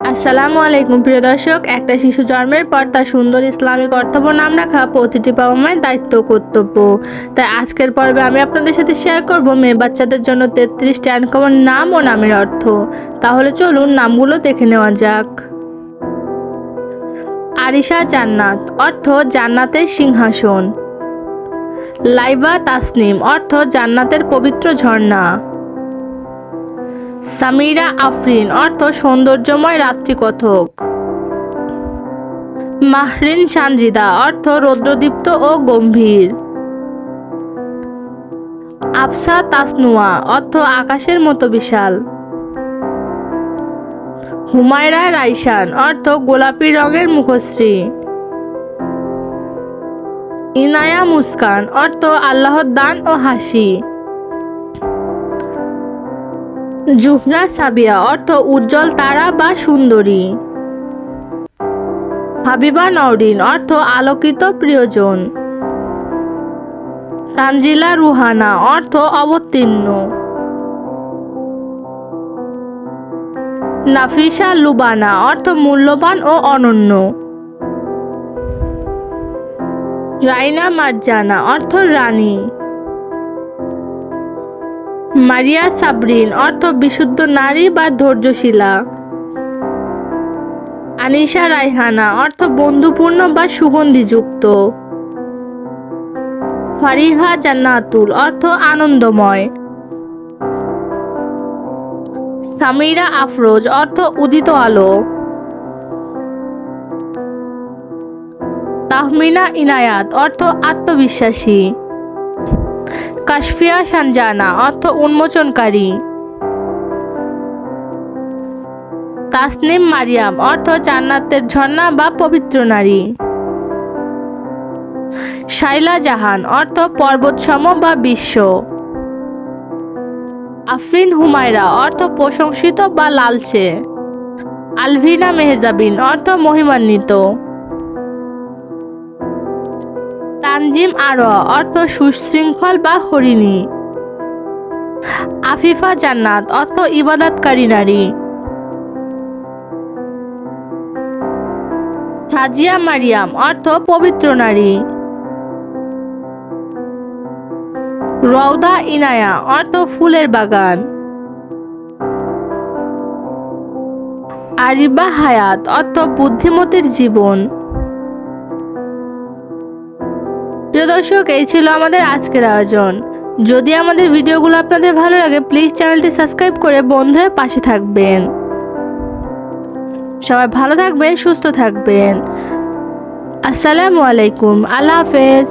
আসসালামু আলাইকুম, প্রিয় দর্শক। একটা শিশু জন্মের পর তার সুন্দর ইসলামিক অর্থব নাম রাখা প্রতিটি বাবা মায়ের দায়িত্ব কর্তব্য। তাই আজকের পর্বে আমি আপনাদের সাথে শেয়ার করব মেয়ে বাচ্চাদের জন্য তেত্রিশটি আনকমন নাম ও নামের অর্থ। তাহলে চলুন নামগুলো দেখে নেওয়া যাক। আরিশা জান্নাত, অর্থ জান্নাতের সিংহাসন। লাইবা তাসনিম, অর্থ জান্নাতের পবিত্র ঝর্ণা। সামিরা আফরিন, অর্থ সৌন্দর্যময় রাত্রিকথক। মাহরিন সানজিদা, অর্থ রৌদ্রদীপ্ত ও গম্ভীর। আফসা তাসনুয়া, অর্থ আকাশের মতো বিশাল। হুমায়রা রাইসান অর্থ গোলাপি রঙের মুখশ্রী। ইনায়া মুস্কান, অর্থ আল্লাহর দান ও হাসি। জুহরা সাবিয়া, অর্থ উজ্জ্বল তারা বা সুন্দরী। হাবিবা নওরিন, অর্থ আলোকিত প্রিয়জন। তানজিলা রুহানা, অর্থ অবতীর্ণ। নাফিসা লুবানা, অর্থ মূল্যবান ও অনন্য। রাইনা মার্জানা, অর্থ রানী। মারিয়া সাবরিন, অর্থ বিশুদ্ধ নারী বা ধৈর্যশীলা। আনিশা রায়হানা, অর্থ বন্ধুপূর্ণ বা সুগন্ধিযুক্ত। ফারিহা জান্নাতুল, অর্থ আনন্দময়। সামিরা আফরোজ, অর্থ উদিত আলো। তাহমিনা ইনায়াত, অর্থ আত্মবিশ্বাসী। কাশফিয়া সানজানা অর্থ উন্মোচনকারী। তাসনিম মারিয়াম, অর্থ জান্নাতের ঝর্ণা বা পবিত্র নারী। শাইলা জাহান, অর্থ পর্বতসম বা বিশ্ব। আফরিন হুমায়রা, অর্থ প্রশংসিত বা লালচে। আলভিনা মেহজাবিন, অর্থ মহিমান্বিত। তানজিম আরোয়া অর্থ সুশৃঙ্খল বা হরিণী। আফিফা জান্নাত, অর্থ ইবাদতকারী নারী। সাজিয়া মারিয়াম, অর্থ পবিত্র নারী। রওদা ইনায়া, অর্থ ফুলের বাগান। আরিবা হায়াত, অর্থ বুদ্ধিমতির জীবন। প্রিয় দর্শক, এই ছিল আমাদের আজকের আয়োজন। যদি আমাদের ভিডিওগুলো আপনাদের ভালো লাগে প্লিজ চ্যানেলটি সাবস্ক্রাইব করে বন্ধু হয়ে পাশে থাকবেন। সবাই ভালো থাকবেন, সুস্থ থাকবেন। আসসালামু আলাইকুম। আল্লাহ হাফেজ।